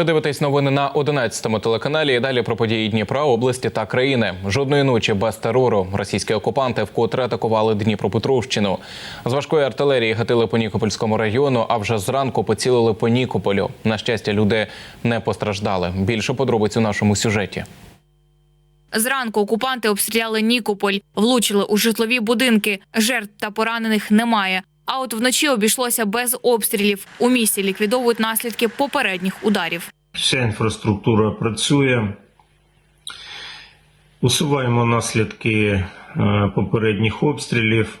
Ви дивитесь новини на 11-му телеканалі. І далі про події Дніпра, області та країни. Жодної ночі без терору. Російські окупанти вкотре атакували Дніпропетровщину. З важкої артилерії гатили по Нікопольському району, а вже зранку поцілили по Нікополю. На щастя, люди не постраждали. Більше подробиць у нашому сюжеті. Зранку окупанти обстріляли Нікополь, влучили у житлові будинки. Жертв та поранених немає. А от вночі обійшлося без обстрілів. У місті ліквідовують наслідки попередніх ударів. Вся інфраструктура працює. Усуваємо наслідки е, попередніх обстрілів.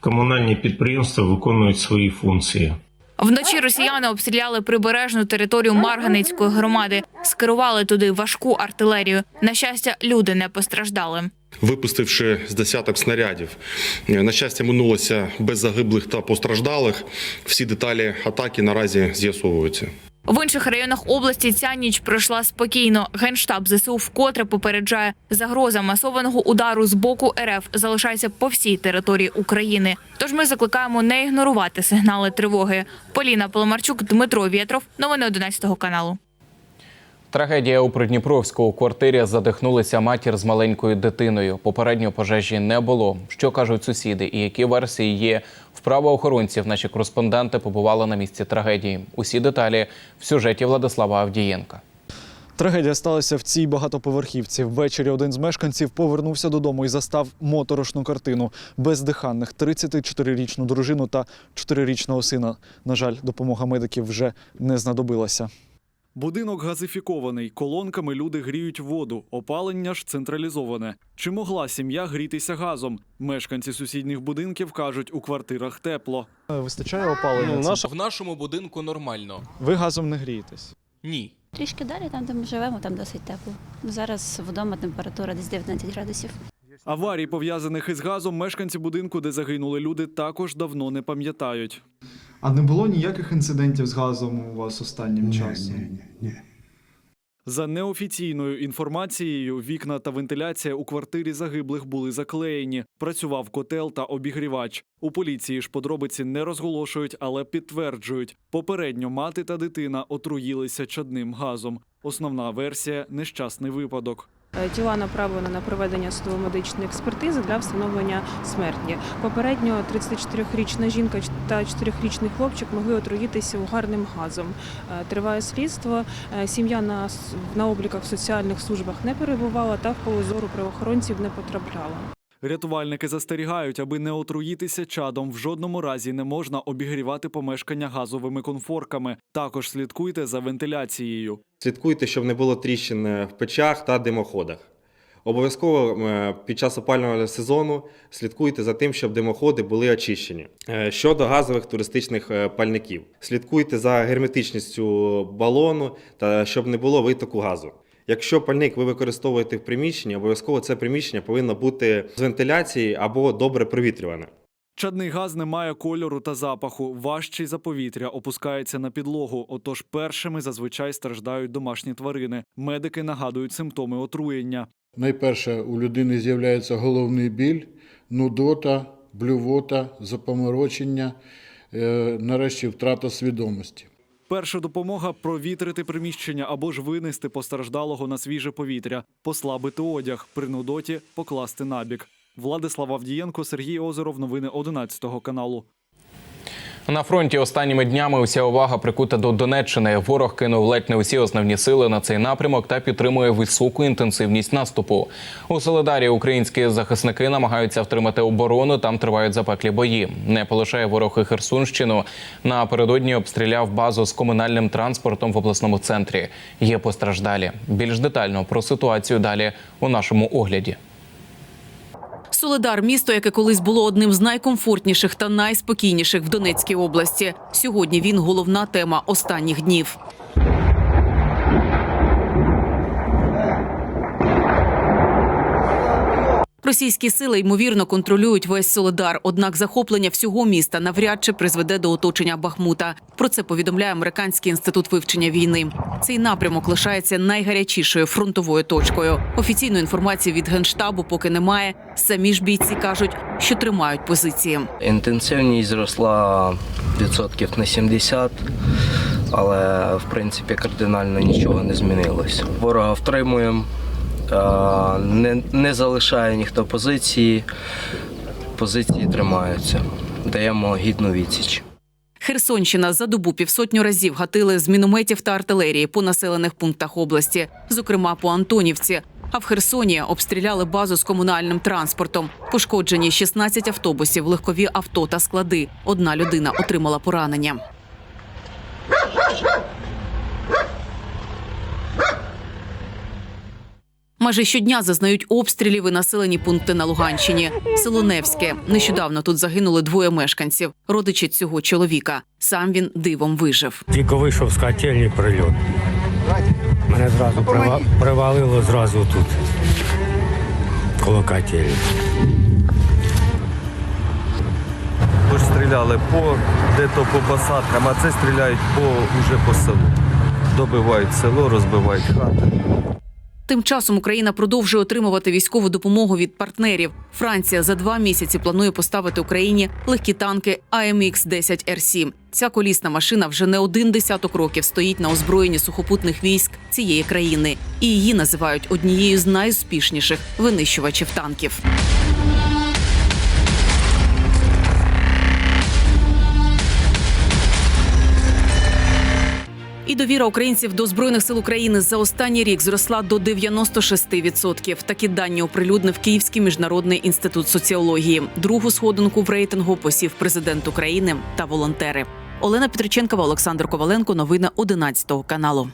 Комунальні підприємства виконують свої функції. Вночі росіяни обстріляли прибережну територію Марганицької громади, скерували туди важку артилерію. На щастя, люди не постраждали. Випустивши з десяток снарядів. На щастя, минулося без загиблих та постраждалих. Всі деталі атаки наразі з'ясовуються. В інших районах області ця ніч пройшла спокійно. Генштаб ЗСУ вкотре попереджає, загроза масованого удару з боку РФ залишається по всій території України. Тож ми закликаємо не ігнорувати сигнали тривоги. Поліна Поломарчук, Дмитро Вєтров. Новини 11 каналу. Трагедія у Придніпровську у квартирі задихнулася матір з маленькою дитиною. Попередньо пожежі не було. Що кажуть сусіди, і які версії є в правоохоронців? Наші кореспонденти побували на місці трагедії. Усі деталі в сюжеті Владислава Авдієнка. Трагедія сталася в цій багатоповерхівці. Ввечері один з мешканців повернувся додому і застав моторошну картину бездиханних 34-річну дружину та 4-річного сина. На жаль, допомога медиків вже не знадобилася. Будинок газифікований. Колонками люди гріють воду. Опалення ж централізоване. Чи могла сім'я грітися газом? Мешканці сусідніх будинків кажуть, у квартирах тепло. Вистачає опалення? В нашому будинку нормально. Ви газом не грієтесь. Ні. Трішки далі, там, де ми живемо, там досить тепло. Зараз вдома температура десь 19 градусів. Аварій, пов'язаних із газом, мешканці будинку, де загинули люди, також давно не пам'ятають. А не було ніяких інцидентів з газом у вас останнім часом? За неофіційною інформацією, вікна та вентиляція у квартирі загиблих були заклеєні. Працював котел та обігрівач. У поліції ж подробиці не розголошують, але підтверджують: попередньо мати та дитина отруїлися чадним газом. Основна версія нещасний випадок. Е, Тіла направлено на проведення судово-медичної експертизи для встановлення смерті. Попередньо 34-річна жінка та 4-річний хлопчик могли отруїтися угарним газом. Е, Триває слідство. Е, Сім'я на, на обліках в соціальних службах не перебувала та в полозору правоохоронців не потрапляла. Рятувальники застерігають, аби не отруїтися чадом. В жодному разі не можна обігрівати помешкання газовими конфорками. Також слідкуйте за вентиляцією. Слідкуйте, щоб не було тріщин е, в печах та димоходах. Обов'язково е, під час опалювального сезону слідкуйте за тим, щоб димоходи були очищені. Е, Щодо газових туристичних пальників, слідкуйте за герметичністю балону та щоб не було витоку газу. Якщо пальник ви використовуєте в приміщенні, обов'язково це приміщення повинно бути з вентиляції або добре провітрюване. Чадний газ не має кольору та запаху. Важчий за повітря опускається на підлогу. Отож, першими зазвичай страждають домашні тварини. Медики нагадують симптоми отруєння. Найперше у людини з'являється головний біль, нудота, блювота, запоморочення, е, нарешті втрата свідомості. Перша допомога провітрити приміщення або ж винести постраждалого на свіже повітря, послабити одяг, при нудоті покласти набік. Владислав Авдієнко, Сергій Озеров. Новини 11 каналу. На фронті останніми днями уся увага прикута до Донеччини. Ворог кинув ледь не усі основні сили на цей напрямок та підтримує високу інтенсивність наступу. У Солидарі українські захисники намагаються втримати оборону. Там тривають запеклі бої. Не полишає ворог і Херсонщину. Напередодні обстріляв базу з комунальним транспортом в обласному центрі. Є постраждалі. Більш детально про ситуацію далі у нашому огляді. Солидар місто, яке колись було одним з найкомфортніших та найспокійніших в Донецькій області. Сьогодні він головна тема останніх днів. Російські сили ймовірно контролюють весь Солидар. Однак захоплення всього міста навряд чи призведе до оточення Бахмута. Про це повідомляє американський інститут вивчення війни. Цей напрямок лишається найгарячішою фронтовою точкою. Офіційної інформації від генштабу поки немає. Самі ж бійці кажуть, що тримають позиції. Інтенсивність зросла відсотків на 70. але в принципі кардинально нічого не змінилось. Ворога втримуємо, не, не залишає ніхто позиції, позиції тримаються, даємо гідну відсіч. Херсонщина за добу півсотню разів гатили з мінометів та артилерії по населених пунктах області, зокрема по Антонівці. А в Херсоні обстріляли базу з комунальним транспортом. Пошкоджені 16 автобусів, легкові авто та склади. Одна людина отримала поранення. Майже щодня зазнають обстрілів і населені пункти на Луганщині. Село Невське. Нещодавно тут загинули двоє мешканців, родичі цього чоловіка. Сам він дивом вижив. Тільки вийшов з котельні прильот. Мене зразу привалило зразу тут. Коло котельні. Тож стріляли по де-то по посадкам, а це стріляють по уже по селу. Добивають село, розбивають хати. Тим часом Україна продовжує отримувати військову допомогу від партнерів. Франція за два місяці планує поставити Україні легкі танки AMX 10 р 7 Ця колісна машина вже не один десяток років стоїть на озброєнні сухопутних військ цієї країни, і її називають однією з найуспішніших винищувачів танків. І довіра українців до збройних сил України за останній рік зросла до 96%. Такі дані оприлюднив Київський міжнародний інститут соціології. Другу сходинку в рейтингу посів президент України та волонтери. Олена Петриченкова, Олександр Коваленко. Новини 11 каналу.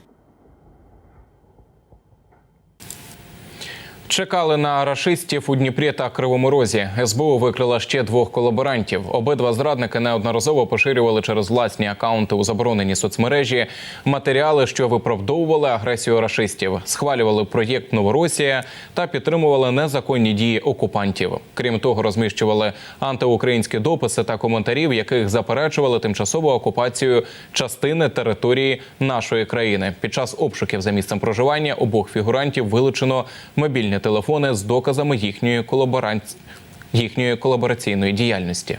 Чекали на рашистів у Дніпрі та Кривому Розі. СБУ викрила ще двох колаборантів. Обидва зрадники неодноразово поширювали через власні акаунти у заборонені соцмережі матеріали, що виправдовували агресію рашистів, схвалювали проєкт Новоросія та підтримували незаконні дії окупантів. Крім того, розміщували антиукраїнські дописи та коментарі, в яких заперечували тимчасову окупацію частини території нашої країни. Під час обшуків за місцем проживання обох фігурантів вилучено мобільні телефони з доказами їхньої колаборанці... їхньої колабораційної діяльності.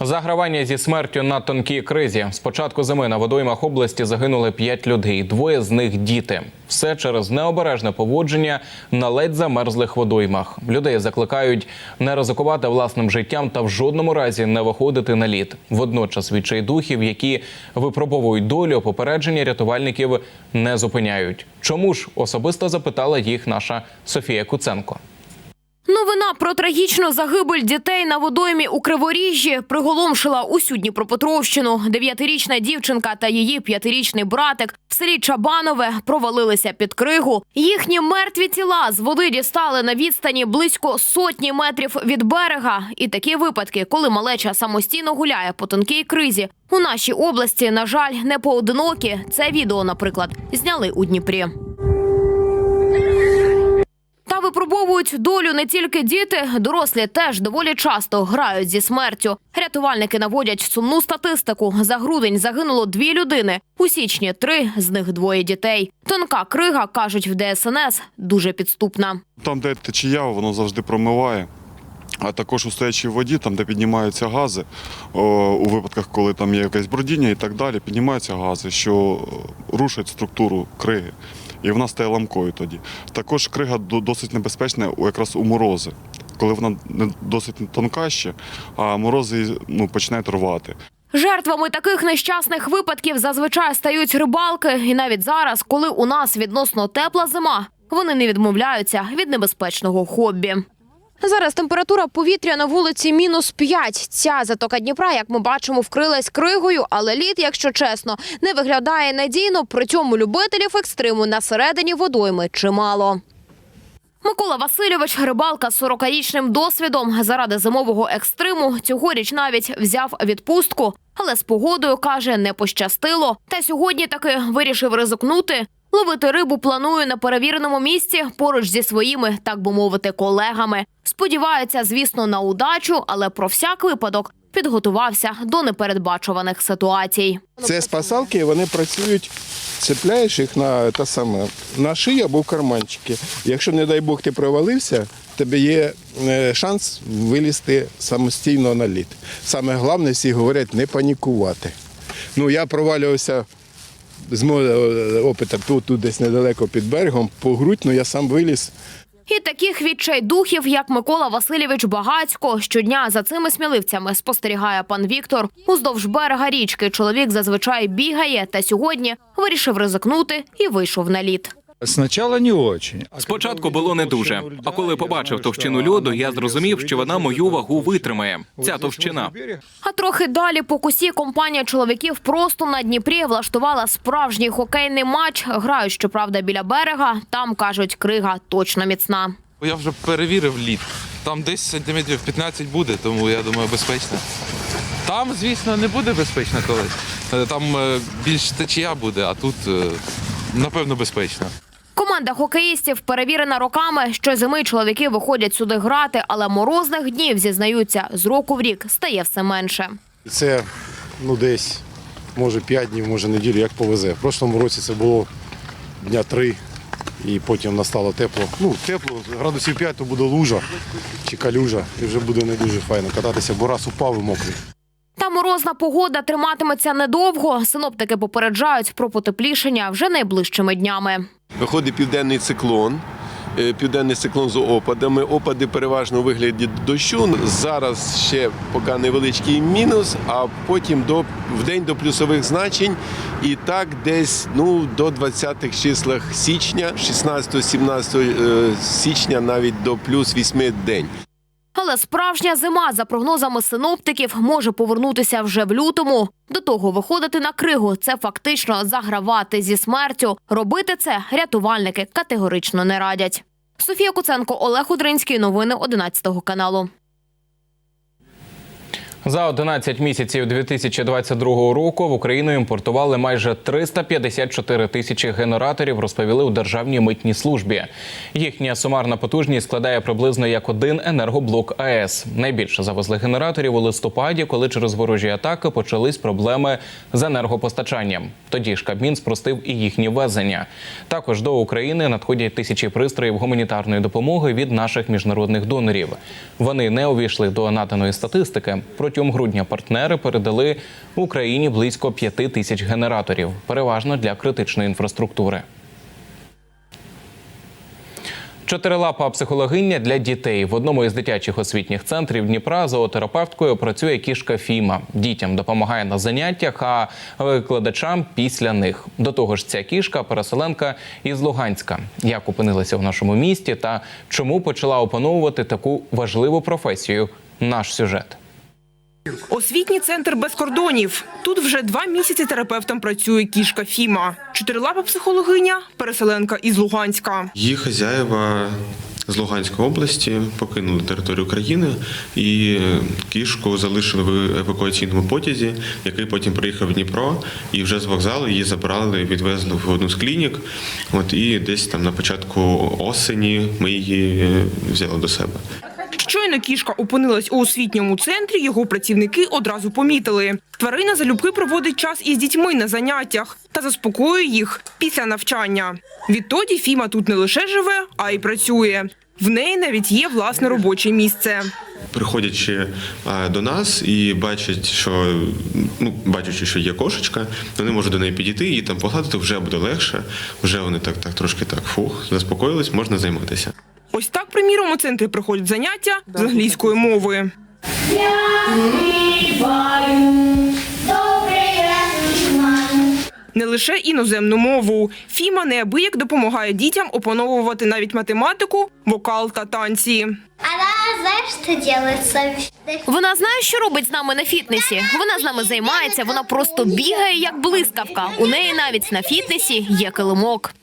Загравання зі смертю на тонкій кризі. З початку зими на водоймах області загинули п'ять людей. Двоє з них діти. Все через необережне поводження на ледь замерзлих водоймах. Людей закликають не ризикувати власним життям та в жодному разі не виходити на лід. Водночас відчайдухів, які випробовують долю, попередження рятувальників не зупиняють. Чому ж особисто запитала їх наша Софія Куценко. Новина про трагічну загибель дітей на водоймі у Криворіжжі приголомшила усю Дніпропетровщину. Дев'ятирічна дівчинка та її п'ятирічний братик в селі Чабанове провалилися під кригу. Їхні мертві тіла з води дістали на відстані близько сотні метрів від берега. І такі випадки, коли малеча самостійно гуляє по тонкій кризі, у нашій області, на жаль, не поодинокі. Це відео, наприклад, зняли у Дніпрі. Випробовують долю не тільки діти, дорослі теж доволі часто грають зі смертю. Рятувальники наводять сумну статистику. За грудень загинуло дві людини. У січні три, з них двоє дітей. Тонка крига, кажуть в ДСНС, дуже підступна. Там, де течія, воно завжди промиває. А також у стоячій воді, там, де піднімаються гази, у випадках, коли там є якесь бродіння і так далі, піднімаються гази, що рушать структуру криги. І вона стає ламкою тоді. Також крига досить небезпечна якраз у морози, коли вона досить тонка ще, а морози ну, починають рвати. Жертвами таких нещасних випадків зазвичай стають рибалки, і навіть зараз, коли у нас відносно тепла зима, вони не відмовляються від небезпечного хобі. Зараз температура повітря на вулиці мінус 5. Ця затока Дніпра, як ми бачимо, вкрилась кригою, але лід, якщо чесно, не виглядає надійно. При цьому любителів екстриму на середині водойми чимало. Микола Васильович, рибалка з 40-річним досвідом, заради зимового екстриму цьогоріч навіть взяв відпустку, але з погодою каже, не пощастило. Та сьогодні таки вирішив ризикнути. Ловити рибу планує на перевіреному місці поруч зі своїми, так би мовити, колегами. Сподівається, звісно, на удачу, але про всяк випадок підготувався до непередбачуваних ситуацій. Це спасалки, вони працюють, цепляєш їх на те саме на шию або в карманчики. Якщо, не дай Бог, ти провалився, тебе є е, шанс вилізти самостійно на лід. Саме головне, всі говорять, не панікувати. Ну я провалювався з мого опита тут, тут десь недалеко під берегом, по грудь, ну я сам виліз. І таких відчайдухів, як Микола Васильович Багацько, щодня за цими сміливцями спостерігає пан Віктор. Уздовж берега річки чоловік зазвичай бігає, та сьогодні вирішив ризикнути і вийшов на лід. Спочатку не очень. Спочатку було не дуже. А коли побачив товщину льоду, я зрозумів, що вона мою вагу витримає. Ця товщина. А трохи далі по кусі компанія чоловіків просто на Дніпрі влаштувала справжній хокейний матч. Грають, щоправда, біля берега. Там кажуть, крига точно міцна. Я вже перевірив лід. Там десь сантиметрів 15 буде, тому я думаю, безпечно. Там, звісно, не буде безпечно колись. Е, Там е, більш течія буде, а тут е, напевно безпечно. Команда хокеїстів перевірена роками. Щозими чоловіки виходять сюди грати, але морозних днів зізнаються з року в рік стає все менше. Це ну десь може 5 днів, може неділю, як повезе. В прошлому році це було дня 3 і потім настало тепло. Ну, тепло, градусів 5, то буде лужа чи калюжа, і вже буде не дуже файно кататися, бо раз упав і мокрий. Та морозна погода триматиметься недовго. Синоптики попереджають про потеплішення вже найближчими днями. Виходить південний циклон. е, Південний циклон з опадами. Опади переважно у вигляді дощу. Зараз ще поки невеличкий мінус, а потім до в день до плюсових значень. І так десь ну до 20-х числах січня, 16-17 е, січня, навіть до плюс 8 день. Але справжня зима, за прогнозами синоптиків, може повернутися вже в лютому. До того виходити на кригу це фактично загравати зі смертю. Робити це рятувальники категорично не радять. Софія Куценко, Олег Удринський. Новини 11 каналу. За 11 місяців 2022 року в Україну імпортували майже 354 тисячі генераторів, розповіли у Державній митній службі. Їхня сумарна потужність складає приблизно як один енергоблок АЕС. Найбільше завезли генераторів у листопаді, коли через ворожі атаки почались проблеми з енергопостачанням. Тоді ж Кабмін спростив і їхні везення. Також до України надходять тисячі пристроїв гуманітарної допомоги від наших міжнародних донорів. Вони не увійшли до наданої статистики. Протягом грудня партнери передали Україні близько п'яти тисяч генераторів, переважно для критичної інфраструктури. Чотирилапа психологиня для дітей в одному із дитячих освітніх центрів Дніпра зоотерапевткою працює кішка Фіма. Дітям допомагає на заняттях, а викладачам після них. До того ж, ця кішка переселенка із Луганська. Як опинилася в нашому місті та чому почала опановувати таку важливу професію? Наш сюжет. Освітній центр без кордонів. Тут вже два місяці терапевтом працює кішка Фіма. Чотирилапа психологиня, переселенка із Луганська. Її хазяїва з Луганської області покинули територію країни і кішку залишили в евакуаційному потязі, який потім приїхав в Дніпро, і вже з вокзалу її забрали, відвезли в одну з клінік. От і десь там на початку осені ми її взяли до себе. Щойно кішка опинилась у освітньому центрі, його працівники одразу помітили. Тварина залюбки проводить час із дітьми на заняттях та заспокоює їх після навчання. Відтоді Фіма тут не лише живе, а й працює. В неї навіть є власне робоче місце. Приходячи до нас і бачать, що ну бачачи, що є кошечка, вони можуть до неї підійти і там погладити вже буде легше. Вже вони так, так трошки так фух, заспокоїлись, можна займатися. Ось так, приміром, у центрі проходять заняття з англійської мови. Не лише іноземну мову. Фіма неабияк допомагає дітям опановувати навіть математику, вокал та танці. Вона знає, що робить з нами на фітнесі. Вона з нами займається, вона просто бігає як блискавка. У неї навіть на фітнесі є килимок.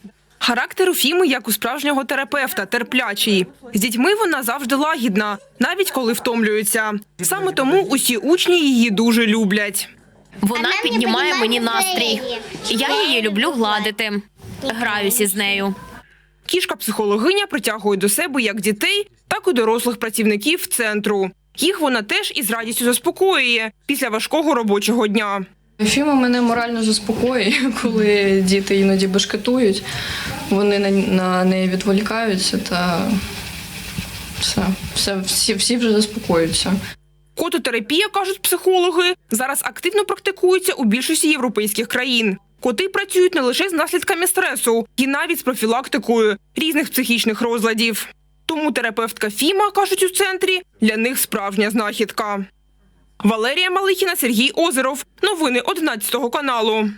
Характер у Фіми, як у справжнього терапевта, терплячий. З дітьми вона завжди лагідна, навіть коли втомлюється. Саме тому усі учні її дуже люблять. Вона піднімає мені настрій. Я її люблю гладити. Граюся з нею. Кішка-психологиня притягує до себе як дітей, так і дорослих працівників центру. Їх вона теж із радістю заспокоює після важкого робочого дня. Фіма мене морально заспокоює, коли діти іноді бешкетують, вони на неї відволікаються та все, все всі, всі вже заспокоюються. Кототерапія, кажуть психологи, зараз активно практикується у більшості європейських країн. Коти працюють не лише з наслідками стресу, і навіть з профілактикою різних психічних розладів. Тому терапевтка Фіма, кажуть у центрі, для них справжня знахідка. Валерія Малихіна, Сергій Озеров. Новини 11 каналу.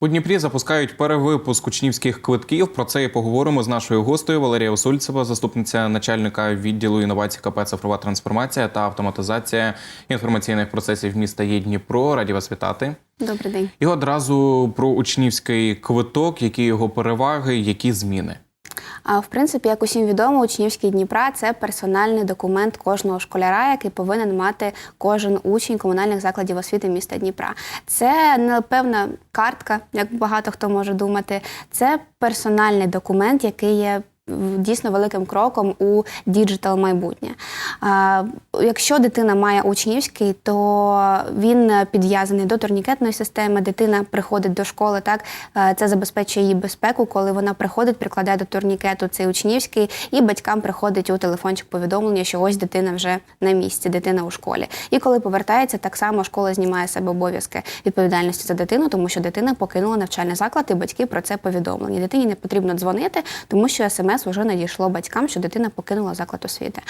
У Дніпрі запускають перевипуск учнівських квитків. Про це і поговоримо з нашою гостею Валерія Осульцева, заступниця начальника відділу інновацій КП «Цифрова трансформація та автоматизація інформаційних процесів міста є Дніпро. Раді вас вітати. Добрий день. І одразу про учнівський квиток, які його переваги, які зміни. А в принципі, як усім відомо, учнівський Дніпра це персональний документ кожного школяра, який повинен мати кожен учень комунальних закладів освіти міста Дніпра. Це не певна картка, як багато хто може думати. Це персональний документ, який є. Дійсно великим кроком у діджитал майбутнє. Якщо дитина має учнівський, то він підв'язаний до турнікетної системи. Дитина приходить до школи, так це забезпечує її безпеку, коли вона приходить, прикладає до турнікету цей учнівський, і батькам приходить у телефончик повідомлення, що ось дитина вже на місці, дитина у школі. І коли повертається, так само школа знімає себе обов'язки відповідальності за дитину, тому що дитина покинула навчальний заклад, і батьки про це повідомлені. Дитині не потрібно дзвонити, тому що смс вже надійшло батькам, що дитина покинула заклад освіти.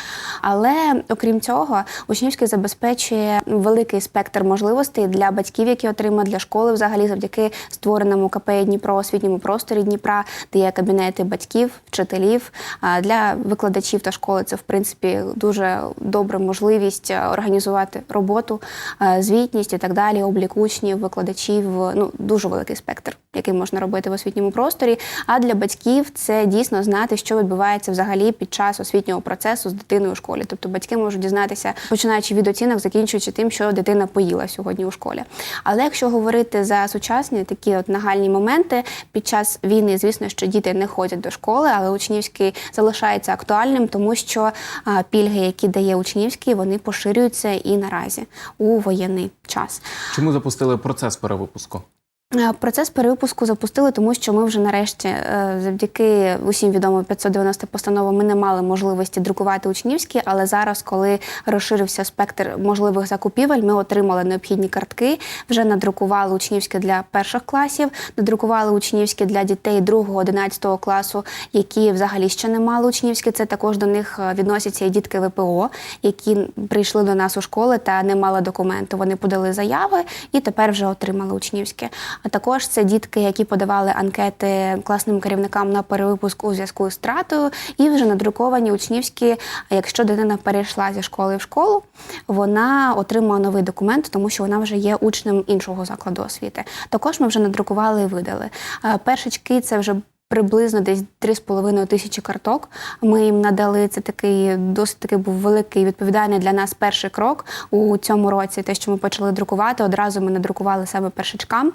Але окрім цього, учнівський забезпечує великий спектр можливостей для батьків, які отримують для школи, взагалі завдяки створеному КП Дніпро, освітньому просторі Дніпра, де є кабінети батьків, вчителів. Для викладачів та школи це в принципі дуже добра можливість е, організувати роботу, е, звітність і так далі, облік учнів, викладачів. Ну дуже великий спектр, який можна робити в освітньому просторі. А для батьків це дійсно знати, що відбувається взагалі під час освітнього процесу з дитиною у школі. Тобто батьки можуть дізнатися, починаючи від оцінок, закінчуючи тим, що дитина поїла сьогодні у школі. Але якщо говорити за сучасні такі от нагальні моменти, під час війни, звісно, що діти не ходять до школи, але учнівський залишається актуальним, тому що пільги, які дає учнівський, вони поширюються і наразі у воєнний час. Чому запустили процес перевипуску? Е, Процес перевипуску запустили, тому що ми вже нарешті, е, завдяки усім відомим 590 постановам, ми не мали можливості друкувати учнівські, але зараз, коли розширився спектр можливих закупівель, ми отримали необхідні картки, вже надрукували учнівські для перших класів, надрукували учнівські для дітей 2-11 класу, які взагалі ще не мали учнівські. Це також до них е, відносяться і дітки ВПО, які прийшли до нас у школи та не мали документу. Вони подали заяви і тепер вже отримали учнівські. А також це дітки, які подавали анкети класним керівникам на перевипуск у зв'язку з втратою, і вже надруковані учнівські. Якщо дитина перейшла зі школи в школу, вона отримала новий документ, тому що вона вже є учнем іншого закладу освіти. Також ми вже надрукували і видали. Першачки це вже. Приблизно десь 3,5 тисячі карток. Ми їм надали це такий досить такий був великий відповідальний для нас перший крок у цьому році. Те, що ми почали друкувати, одразу ми надрукували себе першачкам.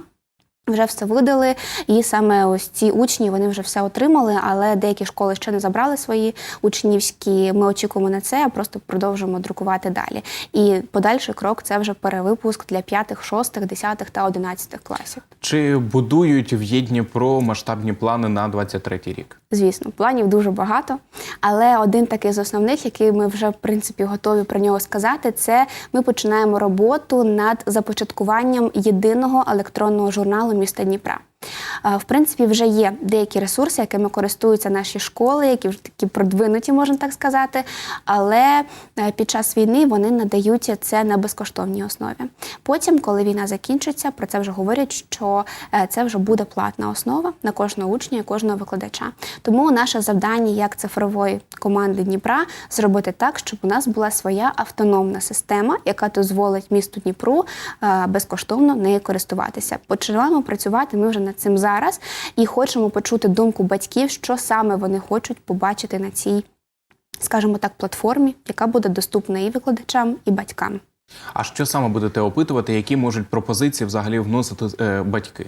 Вже все видали, і саме ось ці учні вони вже все отримали, але деякі школи ще не забрали свої учнівські. Ми очікуємо на це, а просто продовжуємо друкувати далі. І подальший крок це вже перевипуск для п'ятих, шостих, десятих та одинадцятих класів. Чи будують в Єдніпро масштабні плани на 23-й рік? Звісно, планів дуже багато, але один такий з основних, який ми вже в принципі готові про нього сказати, це ми починаємо роботу над започаткуванням єдиного електронного журналу міста Дніпра. Е, В принципі, вже є деякі ресурси, якими користуються наші школи, які вже такі продвинуті, можна так сказати. Але е, під час війни вони надають це на безкоштовній основі. Потім, коли війна закінчиться, про це вже говорять, що е, це вже буде платна основа на кожного учня і кожного викладача. Тому наше завдання як цифрової команди Дніпра зробити так, щоб у нас була своя автономна система, яка дозволить місту Дніпру безкоштовно нею користуватися. Починаємо працювати ми вже над цим зараз і хочемо почути думку батьків, що саме вони хочуть побачити на цій, скажімо так, платформі, яка буде доступна і викладачам, і батькам. А що саме будете опитувати, які можуть пропозиції взагалі вносити е, батьки?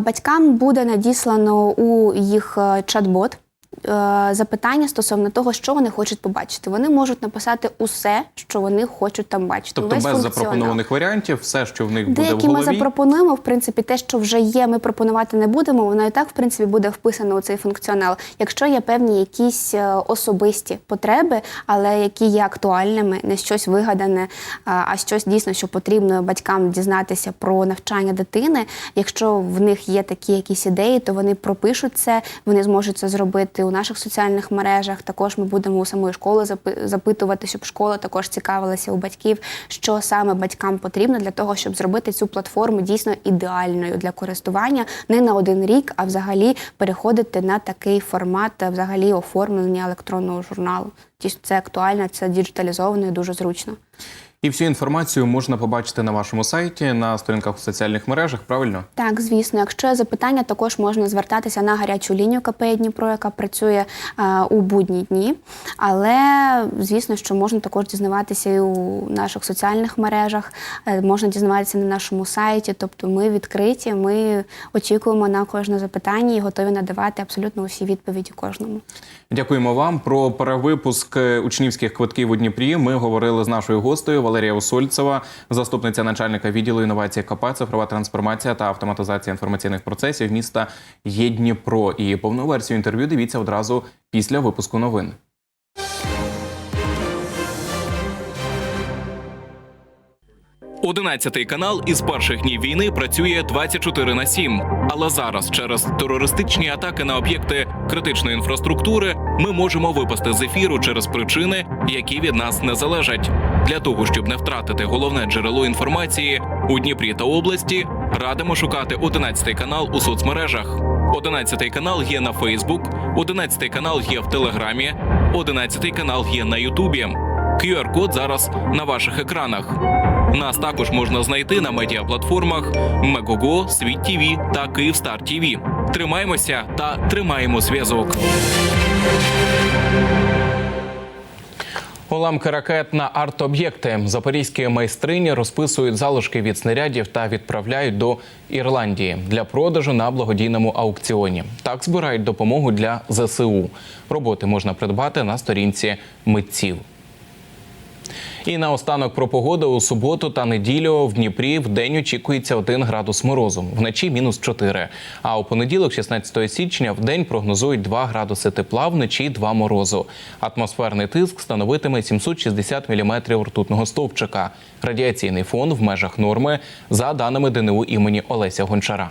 Батькам буде надіслано у їх е, чат-бот. Е, запитання стосовно того, що вони хочуть побачити. Вони можуть написати усе, що вони хочуть там бачити. Тобто Весь без функціонал. запропонованих варіантів, все, що в них буде в Деякі ми запропонуємо, в принципі, те, що вже є, ми пропонувати не будемо. Воно і так, в принципі, буде вписано у цей функціонал. Якщо є певні якісь е, особисті потреби, але які є актуальними, не щось вигадане, а а щось дійсно, що потрібно батькам дізнатися про навчання дитини. Якщо в них є такі якісь ідеї, то вони пропишуть це, вони зможуть це зробити у наших соціальних мережах. Також ми будемо у самої школи запи- запитувати, щоб школа також цікавилася у батьків, що саме батькам потрібно для того, щоб зробити цю платформу дійсно ідеальною для користування не на один рік, а взагалі переходити на такий формат, взагалі оформлення електронного журналу. Ті- Це актуально, це діджиталізовано і дуже зручно. І всю інформацію можна побачити на вашому сайті, на сторінках у соціальних мережах, правильно? Так, звісно, якщо є запитання, також можна звертатися на гарячу лінію КП Дніпро, яка працює е, у будні дні. Але звісно, що можна також дізнаватися і у наших соціальних мережах, е, можна дізнаватися на нашому сайті. Тобто ми відкриті, ми очікуємо на кожне запитання і готові надавати абсолютно усі відповіді кожному. Дякуємо вам про перевипуск е, учнівських квитків у Дніпрі. Ми говорили з нашою гостею Валерія Усольцева, заступниця начальника відділу інновації КП, цифрова трансформація та автоматизація інформаційних процесів міста Єдніпро. І повну версію інтерв'ю дивіться одразу після випуску новин. Одинадцятий канал із перших днів війни працює 24 на 7. Але зараз, через терористичні атаки на об'єкти критичної інфраструктури, ми можемо випасти з ефіру через причини, які від нас не залежать. Для того щоб не втратити головне джерело інформації у Дніпрі та області, радимо шукати 11 канал у соцмережах. 11 канал є на Фейсбук, 11 канал є в Телеграмі, 11 канал є на Ютубі. QR-код зараз на ваших екранах. Нас також можна знайти на медіаплатформах Мегого, Світ ТВ та Київстар ТВ. Тримаємося та тримаємо зв'язок. Уламки ракет на арт-об'єкти. Запорізькі майстрині розписують залишки від снарядів та відправляють до Ірландії для продажу на благодійному аукціоні. Так збирають допомогу для ЗСУ. Роботи можна придбати на сторінці митців. І наостанок про погоду у суботу та неділю в Дніпрі в день очікується 1 градус морозу, вночі мінус 4. А у понеділок, 16 січня, в день прогнозують 2 градуси тепла, вночі 2 морозу. Атмосферний тиск становитиме 760 мм ртутного стовпчика. Радіаційний фон в межах норми за даними ДНУ імені Олеся Гончара.